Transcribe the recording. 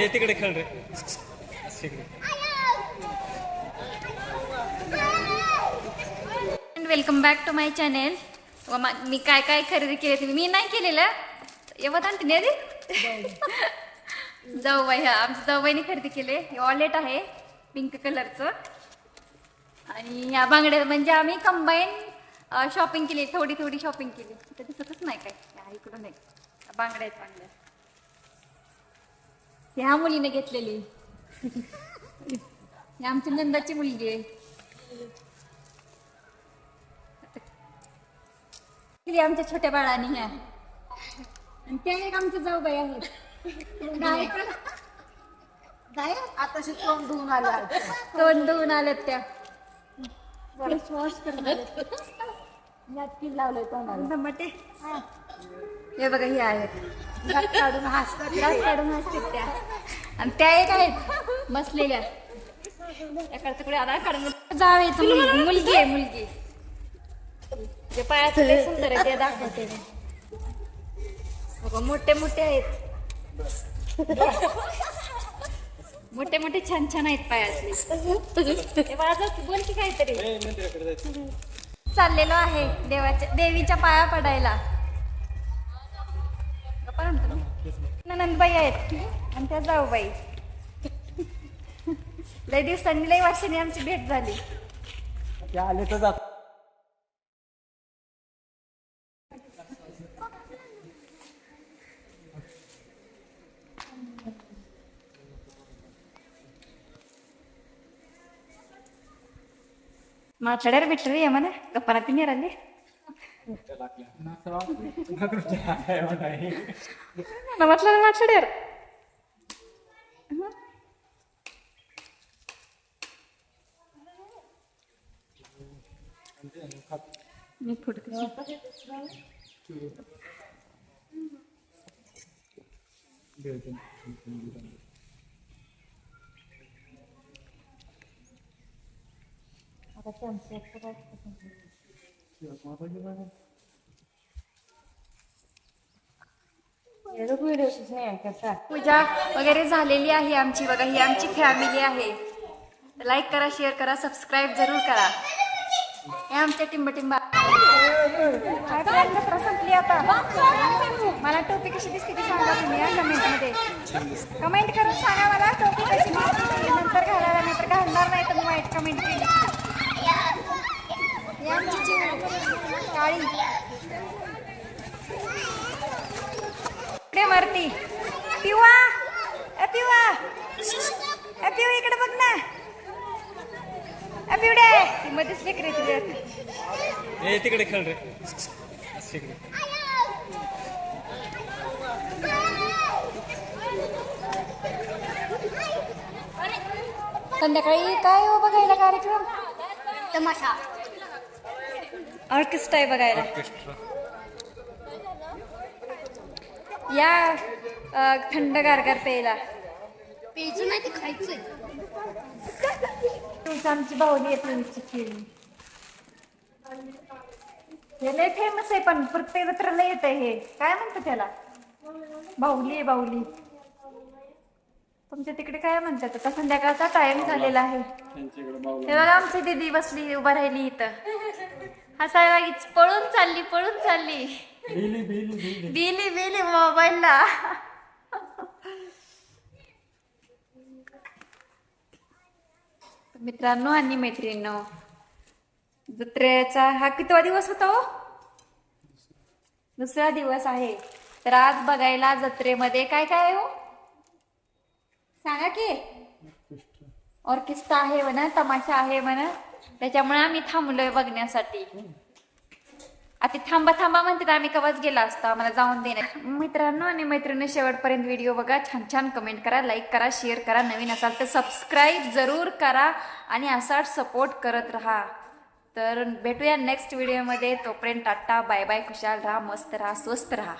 ए तिकडे खेळ रे. Welcome back to my channel मी काय काय खरेदी केली तुम्ही मी नाही केलेलं. येवत आणते नाही जाऊ बाई हा आमच्या जाऊबाईने खरेदी केले. हे वॉलेट आहे पिंक कलरचं आणि या बांगड्या म्हणजे आम्ही कंबाईन शॉपिंग केली. थोडी थोडी शॉपिंग केली. तर दिसतच नाही काय. इकडून नाही बांगड्या आहेत बांगड्या. ह्या मुलीने घेतलेली. ही आमची नंदाची मुलगी आहे. केली आमच्या छोट्या बाळाने ह्या आणि त्या एक आमच्या जाऊबाई आहेत नाही. आताशी तोंड धुवून आले आहेत. तोंड धुवून आल्यात त्या. लावलंय तोंडाला. हे बघा हे आहेत. दात काढून हसतात दात काढून असतात त्या. आणि त्या एक आहेत बसलेल्या. एकडे तिकडे आधार काढून जावेच मुलगी आहे मुलगी. जे पायात लय सुंदर आहे ते दाखवते मी. बघा, मोठे मोठे आहेत. मोठे मोठे छान छान आहेत पायातले. हे वाजत बोल की काहीतरी. चाललेलो आहे देवाच्या देवीच्या पाया पडायला. नंदबाई आहेत. आणि त्या जाऊबाई. लय दिवसांनी लय वर्षांनी आमची भेट झाली. आले तर जात మనం అట్లా మాట్లాడారు నీకు Agora temos que पूजा वगैरे झालेली आहे आमची. बघा ही आमची फॅमिली आहे. लाईक करा शेअर करा सबस्क्राईब जरूर करा. हे आमच्या टिंबटिंबा. काय आता. मला टोपी कशी दिसते ती सांगा तुम्ही या कमेंटमध्ये कमेंट करून सांगा मला टोपी कशी दिसते नंतर घालायला नाही तर घालणार नाही तुम्ही वाईट कमेंट केली. काळी इकडे वरती पिवा ए पिवा ए पिवा इकडे बघ ना ए पिवडे ती मध्येच लेकरे तुझ्या ए तिकडे खेळ रे तिकडे संध्याकाळी काय हो बघायला कार्यक्रम तमाशा Orchestra आहे बघायला. ऑर्केस्ट्रा. या अ, थंड गारगार प्यायला. पेजी नाही ते खायचंय. तुमची आमची बाहुली आहे तुमची खेळी हे लय फेमस आहे पण प्रत्येक जत्रेला येत आहे हे. काय म्हणतात त्याला? बाहुली आहे बाहुली तुमच्या तिकडे काय म्हणतात? आता संध्याकाळचा टाइम झालेला आहे. त्यांच्याकडे हे बघा आमची दीदी बसली उभा राहिली इथं. लागलीच पळून चालली पळून चालली. बिली बिली बिली बिली बिली मोबाईलला. मित्रांनो आणि मैत्रिणींनो जत्रेचा हा कितवा दिवस होता हो? दुसरा दिवस आहे. तर आज बघायला जत्रेमध्ये काय काय आहे हो? सांगा की. ऑर्केस्ट्रा आहे म्हणा तमाशा आहे म्हणा. त्याच्यामुळे आम्ही थांबलोय बघण्यासाठी. आता थांबा थांबा म्हणते तर आम्ही कवाच गेला असतो आम्हाला जाऊन देणार मित्रांनो आणि मैत्रिणी शेवटपर्यंत व्हिडिओ बघा. छान छान कमेंट करा लाईक करा शेअर करा. नवीन असाल तर सबस्क्राईब जरूर करा आणि असाच सपोर्ट करत राहा. तर भेटूया नेक्स्ट व्हिडिओमध्ये तोपर्यंत टाटा बाय बाय खुशाल राहा मस्त राहा स्वस्त राहा.